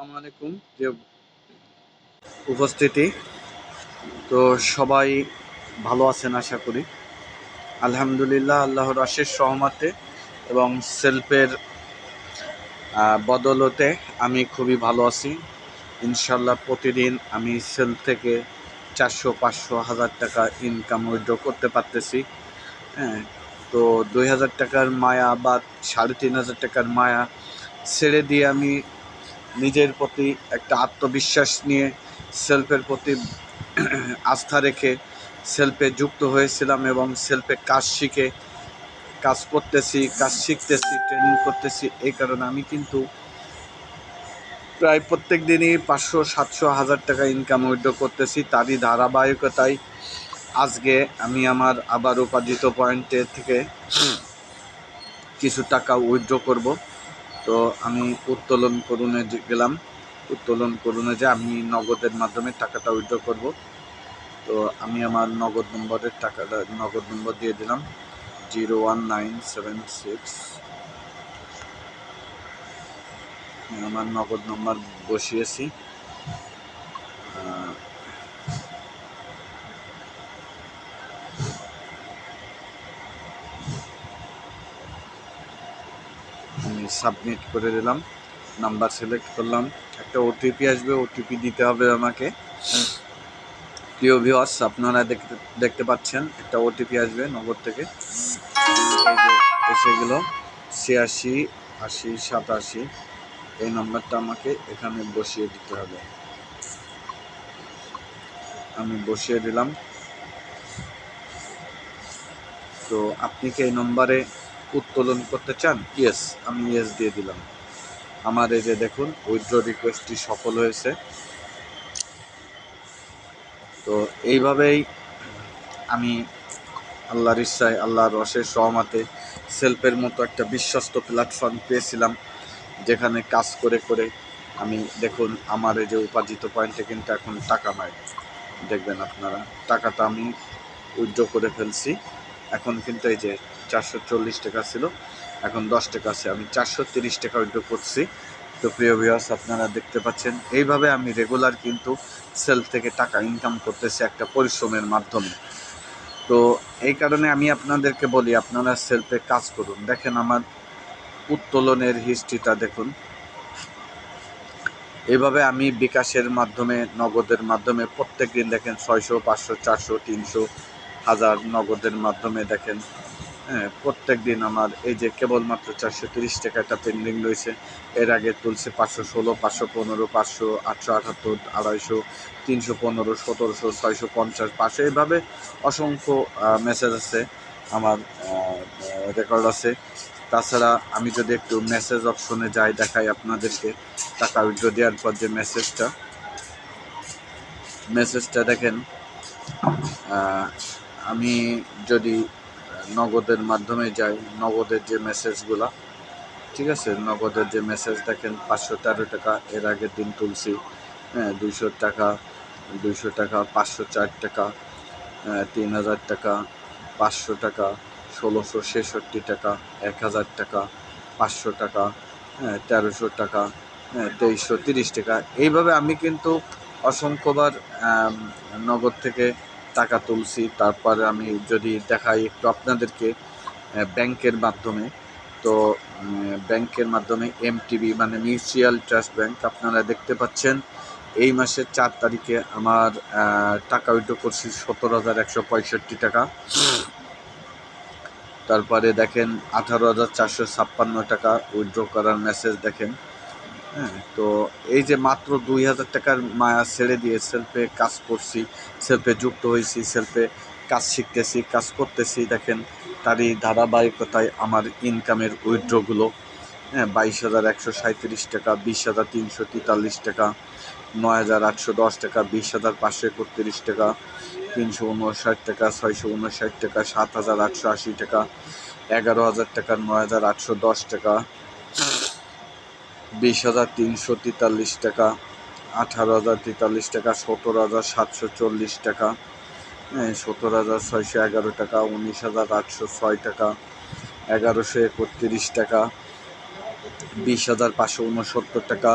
আসসালামু আলাইকুম, যে উপস্থিতি। তো সবাই ভালো আছেন আশা করি। আলহামদুলিল্লাহ, আল্লাহর আশেষ সহমতে এবং সেলফের বদলতে আমি খুবই ভালো আছি। ইনশাল্লাহ প্রতিদিন আমি সেল থেকে চারশো, পাঁচশো, হাজার টাকা ইনকাম উইড্রো করতে পারতেছি। হ্যাঁ তো দুই হাজার টাকার মায়া বা সাড়ে তিন হাজার টাকার মায়া ছেড়ে দিয়ে আমি নিজের প্রতি একটা আত্মবিশ্বাস নিয়ে সেলফের প্রতি আস্থা রেখে সেলফে যুক্ত হয়েছিলাম এবং সেলফে কাজ শিখে, কাজ করতেছি, কাজ শিখতেছি ট্রেনিং করতেছি এই কারণে আমি কিন্তু প্রায় প্রত্যেক দিনই পাঁচশো, সাতশো, হাজার টাকা ইনকাম উইড্রো করতেছি তারই ধারাবাহিকতায়। আজকে আমি আমার আবার উপার্জিত পয়েন্টে থেকে কিছু টাকা উইথড্র করব। তো আমি উত্তোলন করুনে গেলাম, উত্তোলন করুনে যে আমি নগদের মাধ্যমে টাকাটা উইথড্র করব। তো আমি আমার নগদ নম্বরের টাকাটা, নগদ নম্বর দিয়ে দিলাম zero one nine seven six আমার নগদ নম্বর বসিয়েছি। সাবমিট করে দিলাম নাম্বার সিলেক্ট করলাম। একটা ওটিপি আসবে ওটিপি দিতে হবে আমাকে। প্রিয় ভিউয়ার্স আপনারা দেখতে দেখতে পাচ্ছেন, একটা ওটিপি আসবে নগদ থেকে। এসে গেল ছিয়াশি, আশি, সাতাশি। এই নাম্বারটা আমাকে এখানে বসিয়ে দিতে হবে। আমি বসিয়ে দিলাম। তো আপনি কি এই নম্বরে উত্তোলন করতে চান? ইয়েস আমি ইয়েস দিয়ে দিলাম। আমার এই যে দেখুন উইথড্র রিকোয়েস্টটি সফল হয়েছে। তো এইভাবেই আমি আল্লাহর ইচ্ছায়, আল্লাহর রসের সহমাতে সেলফের মতো একটা বিশ্বস্ত প্ল্যাটফর্ম পেয়েছিলাম, যেখানে কাজ করে করে আমি দেখুন, আমার এই যে উপার্জিত পয়েন্টে কিন্তু এখন টাকা নাই। দেখবেন আপনারা, টাকাটা আমি উইথড্র করে ফেলছি। এখন কিন্তু এই যে চারশো চল্লিশ টাকা ছিল, এখন দশ টাকা আছে। আমি চারশো তিরিশ টাকা উইথড্র করছি। তো প্রিয় ভিউয়ার্স আপনারা দেখতে পাচ্ছেন, এইভাবে আমি রেগুলার কিন্তু সেল থেকে টাকা ইনকাম করতেছি একটা পরিশ্রমের মাধ্যমে। তো এই কারণে আমি আপনাদেরকে বলি, আপনারা সেলফে কাজ করুন। দেখেন আমার উত্তোলনের হিস্ট্রিটা দেখুন। এইভাবে আমি বিকাশের মাধ্যমে, নগদের মাধ্যমে প্রত্যেক দিন দেখেন ছয়শো, পাঁচশো, চারশো, তিনশো, হাজার নগদের মাধ্যমে দেখেন প্রত্যেক দিন আমার এই যে কেবলমাত্র চারশো তিরিশ টাকাটা পেন্ডিং রয়েছে, এর আগে তুলছে পাঁচশো ষোলো, পাঁচশো পনেরো, পাঁচশো আটশো আটাত্তর, আড়াইশো, তিনশো পনেরো, সতেরোশো, ছয়শো পঞ্চাশ, পাঁচশো এইভাবে অসংখ্য মেসেজ আছে আমার রেকর্ড আছে। তাছাড়া আমি যদি একটু মেসেজ অপশনে যাই দেখাই আপনাদেরকে, টাকা উইথড্র দেওয়ার পর যে মেসেজটা মেসেজটা দেখেন আমি যদি নগদের মাধ্যমে যাই নগদের যে মেসেজগুলা ঠিক আছে? নগদের যে মেসেজ দেখেন, পাঁচশো তেরো টাকা, এর আগের দিন তুলছি হ্যাঁ দুইশো টাকা দুইশো টাকা, পাঁচশো চার টাকা তিন হাজার টাকা, পাঁচশো টাকা, ষোলোশো ছেষট্টি টাকা, এক হাজার টাকা, পাঁচশো টাকা হ্যাঁ তেরোশো টাকা হ্যাঁ তেইশশো তিরিশ টাকা। এইভাবে আমি কিন্তু অসংখ্যবার নগদ থেকে টাকা তুলছি, তারপরে আমি যদি দেখাই একটু আপনাদেরকে ব্যাংকের মাধ্যমে, তো ব্যাংকের মাধ্যমে এমটিবি মানে মিউচুয়াল ট্রাস্ট ব্যাংক, আপনারা দেখতে পাচ্ছেন, এই মাসের চার তারিখে আমার টাকা উইথড্র করছি সতেরো হাজার একশো পঁয়ষট্টি টাকা। তারপরে দেখেন আঠারো হাজার চারশো ছাপ্পান্ন টাকা উইথড্র করার মেসেজ দেখেন। হ্যাঁ তো এই যে মাত্র দুই হাজার টাকার মায়া ছেড়ে দিয়ে সেলফে কাজ করছি সেলফে যুক্ত হয়েছি সেলফে কাজ শিখতেছি, কাজ করতেছি, দেখেন তারই ধারাবাহিকতায় আমার ইনকামের উইথড্রগুলো হ্যাঁ বাইশ হাজার একশো সাঁত্রিশ টাকা, বিশ হাজার তিনশো তেতাল্লিশ টাকা, নয় হাজার আটশো দশ টাকা, বিশ হাজার পাঁচশো একত্রিশ টাকা, তিনশো উনষাট টাকা, ছয়শো উনষাট টাকা, সাত হাজার আটশো আশি টাকা, এগারো হাজার টাকা, নয় হাজার আটশো দশ টাকা বিশ হাজার তিনশো তেতাল্লিশ টাকা, আঠারো হাজার তেতাল্লিশ টাকা, সতেরো হাজার সাতশো চল্লিশ টাকা হ্যাঁ সতেরো হাজার ছয়শো এগারো টাকা, উনিশ হাজার আটশো ছয় টাকা, এগারোশো একত্রিশ টাকা, বিশ হাজার পাঁচশো উনসত্তর টাকা,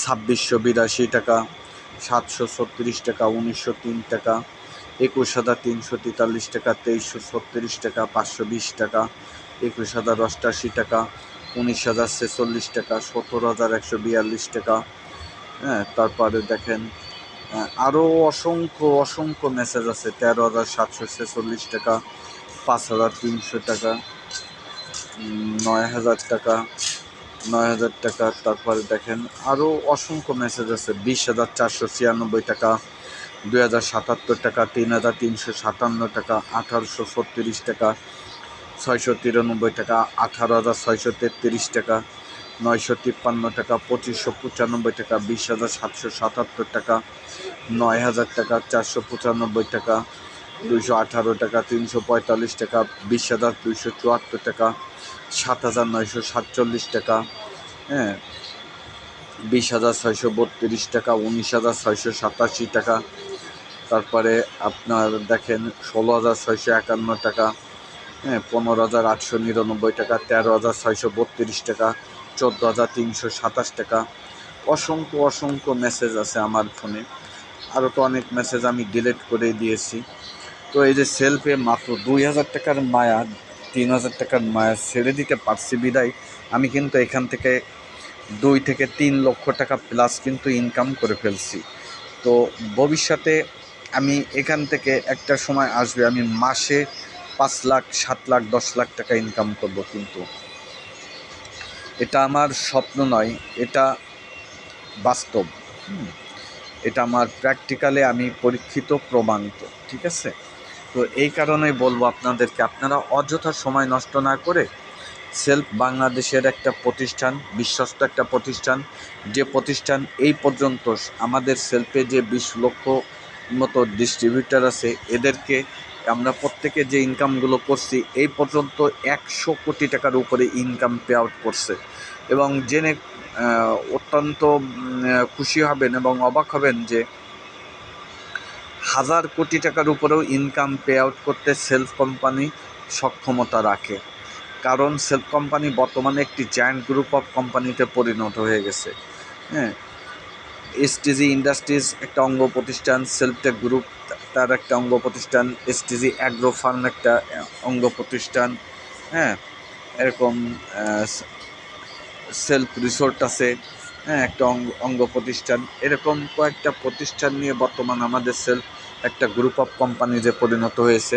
ছাব্বিশশো বিরাশি টাকা, সাতশো ছত্রিশ টাকা, উনিশশো তিন টাকা একুশ হাজার তিনশো তেতাল্লিশ টাকা তেইশশো ছত্রিশ টাকা পাঁচশো বিশ টাকা একুশ হাজার অষ্টাশি টাকা উনিশ হাজার ছেচল্লিশ টাকা, সতেরো হাজার একশো বিয়াল্লিশ টাকা। হ্যাঁ তারপরে দেখেন আরও অসংখ্য অসংখ্য মেসেজ আছে, তেরো হাজার সাতশো ছেচল্লিশ টাকা, পাঁচ হাজার তিনশো টাকা নয় হাজার টাকা, নয় হাজার টাকা। তারপরে দেখেন আরও অসংখ্য মেসেজ আছে, বিশ হাজার চারশো ছিয়ানব্বই টাকা, দুই হাজার সাতাত্তর টাকা, তিন হাজার তিনশো সাতান্ন টাকা, আঠারোশো ছত্রিশ টাকা। ছয়শো তিরানব্বই টাকা, আঠারো হাজার ছয়শো তেত্রিশ টাকা, নয়শো তিপ্পান্ন টাকা, পঁচিশশো পঁচানব্বই টাকা, বিশ হাজার সাতশো সাতাত্তর টাকা, নয় হাজার টাকা, চারশো পঁচানব্বই টাকা, দুইশো আঠারো টাকা, তিনশো পঁয়তাল্লিশ টাকা, বিশ হাজার দুইশো চুয়াত্তর টাকা, সাত হাজার নয়শো সাতচল্লিশ টাকা হ্যাঁ বিশ হাজার ছয়শো বত্রিশ টাকা, উনিশ হাজার ছয়শো সাতাশি টাকা। তারপরে আপনার দেখেন ষোলো হাজার ছয়শো একান্ন টাকা পনেরো হাজার আটশো নিরানব্বই টাকা, তেরো হাজার ছয়শো বত্রিশ টাকা, চোদ্দ হাজার তিনশো সাতাশ টাকা। অসংখ্য অসংখ্য মেসেজ আছে আমার ফোনে আরও তো অনেক মেসেজ আমি ডিলিট করে দিয়েছি। তো এই যে সেলফে মাত্র দুই হাজার টাকার মায়া, তিন হাজার টাকার মায়া ছেড়ে দিতে পারছি বিদায়। আমি কিন্তু এখান থেকে দুই থেকে তিন লক্ষ টাকা প্লাস কিন্তু ইনকাম করে ফেলছি। তো ভবিষ্যতে আমি এখান থেকে একটা সময় আসবে, আমি মাসে পাঁচ লাখ, সাত লাখ, দশ লাখ টাকা ইনকাম করব কিন্তু। এটা আমার স্বপ্ন নয়, এটা বাস্তব। এটা আমার প্র্যাকটিক্যালে আমি পরীক্ষিত, প্রমাণিত, ঠিক আছে? তো এই কারণেই বলব আপনাদেরকে, আপনারা অযথা সময় নষ্ট না করে সেলফ বাংলাদেশের একটা প্রতিষ্ঠান, বিশ্বস্ত একটা প্রতিষ্ঠান, যে প্রতিষ্ঠান এই পর্যন্ত আমাদের সেলফে যে বিশ লক্ষ মতো ডিস্ট্রিবিউটার আছে, এদেরকে আমরা প্রত্যেকে যে ইনকামগুলো করছি, এই পর্যন্ত একশো কোটি টাকার উপরে ইনকাম পে আউট করছে। এবং জেনে অত্যন্ত খুশি হবেন এবং অবাক হবেন যে হাজার কোটি টাকার উপরেও ইনকাম পে আউট করতে সেলফ কোম্পানি সক্ষমতা রাখে। কারণ সেলফ কোম্পানি বর্তমানে একটি জায়ান্ট গ্রুপ অফ কোম্পানিতে পরিণত হয়ে গেছে। হ্যাঁ এসটিজি ইন্ডাস্ট্রিজ একটা অঙ্গ প্রতিষ্ঠান সেলফটেক গ্রুপ তার একটা অঙ্গ প্রতিষ্ঠান এসটিজি অ্যাগ্রো ফার্ম একটা অঙ্গ প্রতিষ্ঠান হ্যাঁ? এরকম সেলফ রিসোর্ট আছে হ্যাঁ? একটা অঙ্গ অঙ্গ প্রতিষ্ঠান। এরকম কয়েকটা প্রতিষ্ঠান নিয়ে বর্তমান আমাদের সেলফ একটা গ্রুপ অফ কোম্পানিতে পরিণত হয়েছে।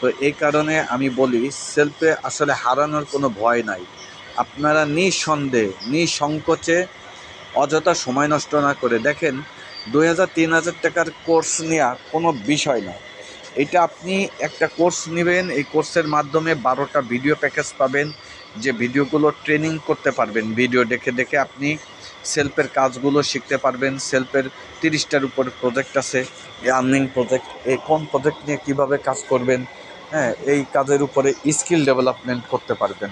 তো এই কারণে আমি বলি সেলফে আসলে হারানোর কোনো ভয় নাই। আপনারা নিঃসন্দেহে, নিঃসংকোচে অযথা সময় নষ্ট না করে দেখেন দুই হাজার, তিন হাজার টাকার কোর্স নেওয়া কোনো বিষয় না। এটা আপনি একটা কোর্স নেবেন, এই কোর্সের মাধ্যমে বারোটা ভিডিও প্যাকেজ পাবেন, যে ভিডিওগুলো ট্রেনিং করতে পারবেন। ভিডিও দেখে দেখে আপনি সেলফের কাজগুলো শিখতে পারবেন, সেলফের তিরিশটার উপর প্রজেক্ট আছে আর্নিং প্রজেক্ট এই কোন প্রজেক্ট নিয়ে কীভাবে কাজ করবেন হ্যাঁ এই কাজের উপরে স্কিল ডেভেলপমেন্ট করতে পারবেন।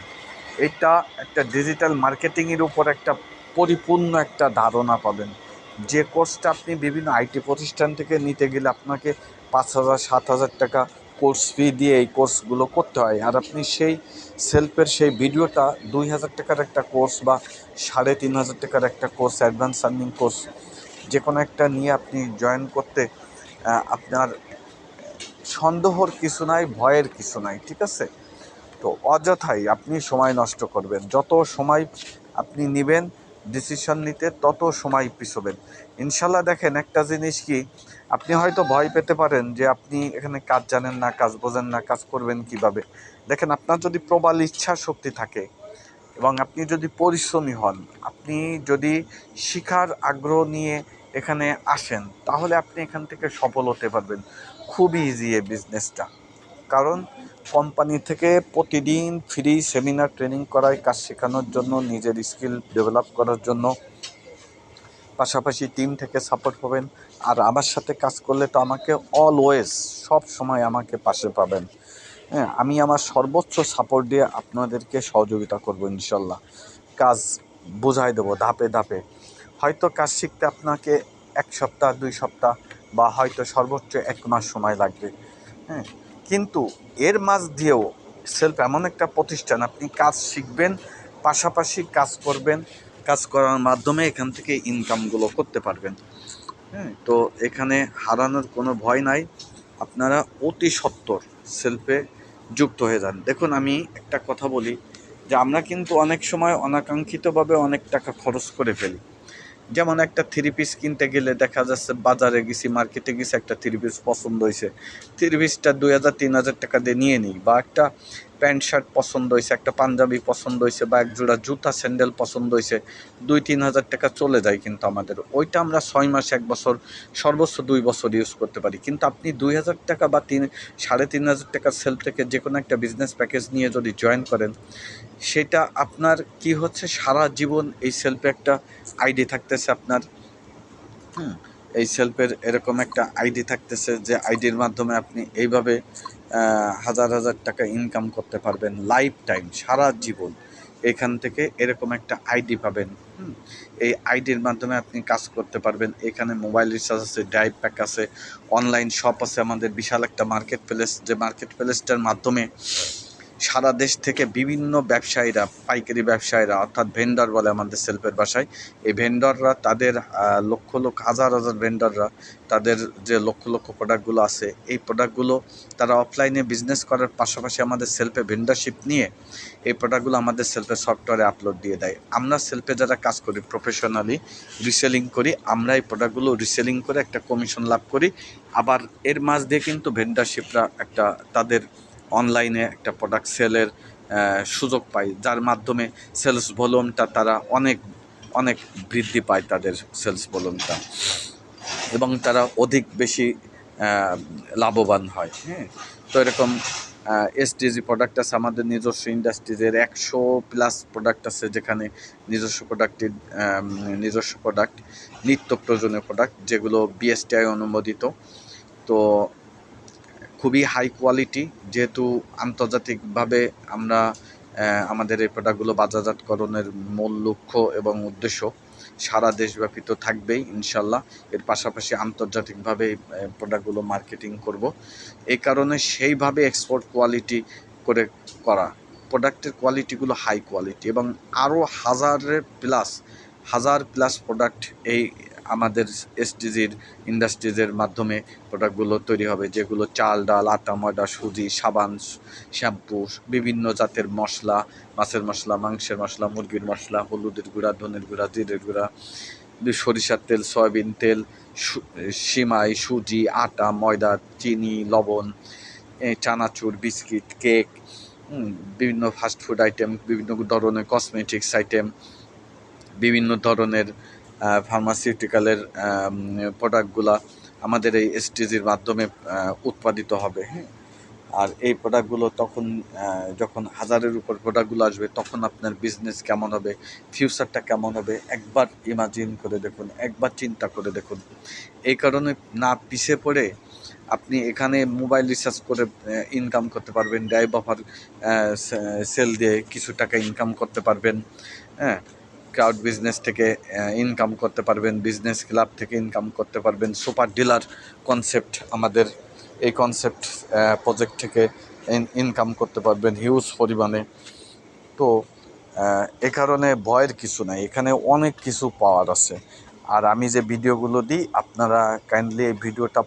এটা একটা ডিজিটাল মার্কেটিংয়ের উপর একটা পরিপূর্ণ একটা ধারণা পাবেন। যে কোর্সটা আপনি বিভিন্ন আইটি প্রতিষ্ঠান থেকে নিতে গেলে আপনাকে পাঁচ হাজার, সাত হাজার টাকা কোর্স ফি দিয়ে এই কোর্সগুলো করতে হয়। আর আপনি সেই সেলফের সেই ভিডিওটা দুই হাজার টাকার একটা কোর্স বা সাড়ে তিন হাজার টাকার একটা কোর্স অ্যাডভান্স আর্নিং কোর্স যে কোনো একটা নিয়ে আপনি জয়েন করতে আপনার সন্দেহর কিছু নাই, ভয়ের কিছু নাই, ঠিক আছে? তো অযথাই আপনি সময় নষ্ট করবেন। যত সময় আপনি নেবেন ডিসিশন নিতে তত সময় পিছবেন। ইনশাল্লাহ দেখেন, একটা জিনিস কি, আপনি হয়তো ভয় পেতে পারেন যে আপনি এখানে কাজ জানেন না, কাজ বোঝেন না, কাজ করবেন কীভাবে। দেখেন, আপনার যদি প্রবল ইচ্ছা শক্তি থাকে এবং আপনি যদি পরিশ্রমী হন, আপনি যদি শিখার আগ্রহ নিয়ে এখানে আসেন, তাহলে আপনি এখান থেকে সফল হতে পারবেন। খুবই ইজি এই বিজনেসটা কারণ কোম্পানি থেকে প্রতিদিন ফ্রি সেমিনার ট্রেনিং করায়, কাজ শেখানোর জন্য, নিজের স্কিল ডেভেলপ করার জন্য। পাশাপাশি টিম থেকে সাপোর্ট পাবেন। আর আমার সাথে কাজ করলে তো আমাকে অলওয়েজ সব সময় আমাকে পাশে পাবেন। হ্যাঁ আমি আমার সর্বোচ্চ সাপোর্ট দিয়ে আপনাদেরকে সহযোগিতা করব ইনশাল্লাহ। কাজ বুঝাই দেবো ধাপে ধাপে। হয়তো কাজ শিখতে আপনাকে এক সপ্তাহ, দুই সপ্তাহ বা হয়তো সর্বোচ্চ এক মাস সময় লাগবে। হ্যাঁ কিন্তু এর মাঝ দিয়েও সেলফ এমন একটা প্রতিষ্ঠান, আপনি কাজ শিখবেন, পাশাপাশি কাজ করবেন, কাজ করার মাধ্যমে এখান থেকে ইনকামগুলো করতে পারবেন। হ্যাঁ তো এখানে হারানোর কোনো ভয় নাই। আপনারা অতি সত্বর সেলফে যুক্ত হয়ে যান। দেখুন, আমি একটা কথা বলি যে আমরা কিন্তু অনেক সময় অনাকাঙ্ক্ষিতভাবে অনেক টাকা খরচ করে ফেলি। যেমন একটা থ্রি পিস কিনতে গেলে দেখা যাচ্ছে বাজারে গেছি মার্কেটে গেছি, একটা থ্রি পিস পছন্দ হয়েছে। থ্রি পিসটা দুই হাজার, তিন হাজার টাকা দিয়ে নিয়ে নিই। বা একটা প্যান্ট, শার্ট পছন্দ হয়েছে, একটা পাঞ্জাবি পছন্দ হয়েছে, বা এক জোড়া জুতা, স্যান্ডেল পছন্দ হয়েছে, দুই, তিন হাজার টাকা চলে যায় কিন্তু আমাদের। ওইটা আমরা ছয় মাস, এক বছর, সর্বোচ্চ দুই বছর ইউজ করতে পারি। কিন্তু আপনি দুই হাজার টাকা বা তিন, সাড়ে তিন হাজার টাকার সেল থেকে যে কোনো একটা বিজনেস প্যাকেজ নিয়ে যদি জয়েন করেন, সেটা আপনার কি হচ্ছে? সারা জীবন এই সেলফে একটা আইডি থাকতেছে আপনার। হুম, এই সেলফের এরকম একটা আইডি থাকতেছে যে আইডির মাধ্যমে আপনি এইভাবে হাজার হাজার টাকা ইনকাম করতে পারবেন লাইফ টাইম সারা জীবন। এখান থেকে এরকম একটা আইডি পাবেন। এই আইডির মাধ্যমে আপনি কাজ করতে পারবেন। এখানে মোবাইল রিচার্জ আছে ড্রাইভ প্যাক আছে অনলাইন শপ আছে আমাদের। বিশাল একটা মার্কেট প্লেস যে মার্কেট প্লেসটার মাধ্যমে সারা দেশ থেকে বিভিন্ন ব্যবসায়ীরা, পাইকারি ব্যবসায়ীরা, অর্থাৎ ভেন্ডর বলে আমাদের সেলফের ভাষায় এই ভেন্ডররা তাদের লক্ষ লক্ষ, হাজার হাজার ভেন্ডররা তাদের যে লক্ষ লক্ষ প্রোডাক্টগুলো আছে, এই প্রোডাক্টগুলো তারা অফলাইনে বিজনেস করার পাশাপাশি আমাদের সেলফে ভেন্ডারশিপ নিয়ে এই প্রোডাক্টগুলো আমাদের সেলফে সফটওয়্যারে আপলোড দিয়ে দেয়। আমরা সেলফে যারা কাজ করি প্রফেশনালি রিসেলিং করি, আমরা এই প্রোডাক্টগুলো রিসেলিং করে একটা কমিশন লাভ করি। আবার এর মাঝ দিয়ে কিন্তু ভেন্ডারশিপরা একটা তাদের অনলাইনে একটা প্রোডাক্ট সেলের সুযোগ পায় যার মাধ্যমে সেলস ভলিউমটা তারা অনেক অনেক বৃদ্ধি পায় তাদের সেলস ভলিউমটা এবং তারা অধিক বেশি লাভবান হয়। হ্যাঁ? তো এরকম এসডিজি প্রোডাক্ট আছে, আমাদের নিজস্ব ইন্ডাস্ট্রিজের একশো প্লাস প্রোডাক্ট আছে, যেখানে নিজস্ব প্রোডাক্টের নিজস্ব প্রোডাক্ট নিত্য প্রয়োজনীয় প্রোডাক্ট যেগুলো বিএসটিআই অনুমোদিত। তো খুবই হাই কোয়ালিটি যেহেতু আন্তর্জাতিকভাবে আমরা আমাদের এই প্রোডাক্টগুলো বাজারজাতকরণের মূল লক্ষ্য এবং উদ্দেশ্য। সারা দেশব্যাপী তো থাকবেই, ইনশাল্লাহ। এর পাশাপাশি আন্তর্জাতিকভাবে এই প্রোডাক্টগুলো মার্কেটিং করব। এই কারণে সেইভাবে এক্সপোর্ট কোয়ালিটি করে করা। প্রোডাক্টের কোয়ালিটিগুলো হাই কোয়ালিটি এবং আরও হাজারের প্লাস হাজার প্লাস প্রোডাক্ট এই আমাদের এসডিজির ইন্ডাস্ট্রিজের মাধ্যমে প্রোডাক্টগুলো তৈরি হবে, যেগুলো চাল, ডাল, আটা, ময়দা, সুজি, সাবান, শ্যাম্পু, বিভিন্ন জাতের মশলা, মাছের মশলা, মাংসের মশলা, মুরগির মশলা, হলুদের গুঁড়া, ধনের গুঁড়া, জিরের গুঁড়া, সরিষার তেল, সয়াবিন তেল সিমাই, সুজি, আটা, ময়দা, চিনি, লবণ চানাচুর, বিস্কিট, কেক বিভিন্ন ফাস্টফুড আইটেম বিভিন্ন ধরনের কসমেটিক্স আইটেম বিভিন্ন ধরনের ফার্মাসিউটিক্যালের প্রোডাক্টগুলা আমাদের এই এসটিজির মাধ্যমে উৎপাদিত হবে হ্যাঁ? আর এই প্রোডাক্টগুলো তখন যখন হাজারের উপর প্রোডাক্টগুলো আসবে, তখন আপনার বিজনেস কেমন হবে ফিউচারটা কেমন হবে, একবার ইমাজিন করে দেখুন, একবার চিন্তা করে দেখুন। এই কারণে না পিছিয়ে পড়ে আপনি এখানে মোবাইল রিচার্জ করে ইনকাম করতে পারবেন ড্রাইভ অফার সেল দিয়ে কিছু টাকা ইনকাম করতে পারবেন হ্যাঁ? ক্রাউড বিজনেস থেকে ইনকাম করতে পারবেন বিজনেস ক্লাব থেকে ইনকাম করতে পারবেন। সুপার ডিলার কনসেপ্ট আমাদের এই কনসেপ্ট প্রজেক্ট থেকে ইনকাম করতে পারবেন হিউজ পরিমাণে। তো এ কারণে ভয়ের কিছু নাই। এখানে অনেক কিছু পাওয়ার আছে। আর আমি যে ভিডিওগুলো দিই, আপনারা কাইন্ডলি এই ভিডিওটা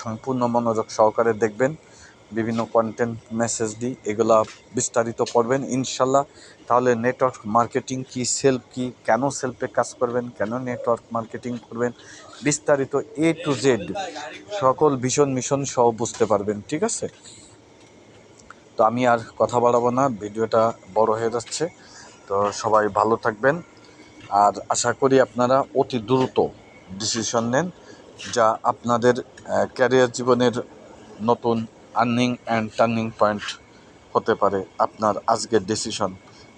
সম্পূর্ণ মনোযোগ সহকারে দেখবেন। বিভিন্ন কন্টেন্ট মেসেজ দিই এগুলা বিস্তারিত পড়বেন, ইনশাল্লাহ। তাহলে নেটওয়ার্ক মার্কেটিং কি সেলফ কি, কেন সেলফে কাজ করবেন, কেন নেটওয়ার্ক মার্কেটিং করবেন, বিস্তারিত এ টু জেড সকল ভীষণ মিশন সহ বুঝতে পারবেন, ঠিক আছে? তো আমি আর কথা বাড়াবো না, ভিডিওটা বড় হয়ে যাচ্ছে। তো সবাই ভালো থাকবেন। আর আশা করি আপনারা অতি দ্রুত ডিসিশন নেন, যা আপনাদের ক্যারিয়ার জীবনের নতুন আর্নিং অ্যান্ড টার্নিং পয়েন্ট হতে পারে আপনার আজকের ডিসিশন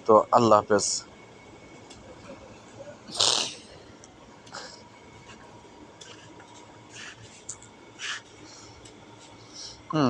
তো আল্লাহ হাফেজ। হুম